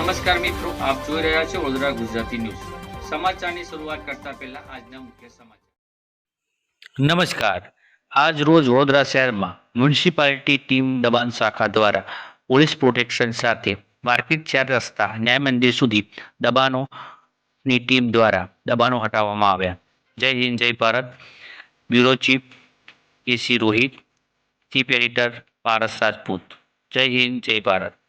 नमस्कार મિત્રો આપ જોઈ રહ્યા છો ઓદરા ગુજરાતી ન્યૂઝ સમાચાની શરૂઆત કરતા પહેલા આજનો મુખ્ય સમાચાર નમસ્કાર આજ રોજ વદરા શહેર માં મ્યુનિસિપાલિટી ટીમ ડબાન शाखा દ્વારા પોલીસ પ્રોટેક્શન સાથે મારફિત ચાર રસ્તા ન્યાય મંદિર સુધી ડબાનો ની ટીમ દ્વારા ડબાનો હટાવવામાં આવ્યા જય હિન્દ જય ભારત બ્યુરો ચીફ કેસી રોહિત ટીપી એડિટર પાર્સ રાજપૂત જય હિન્દ જય ભારત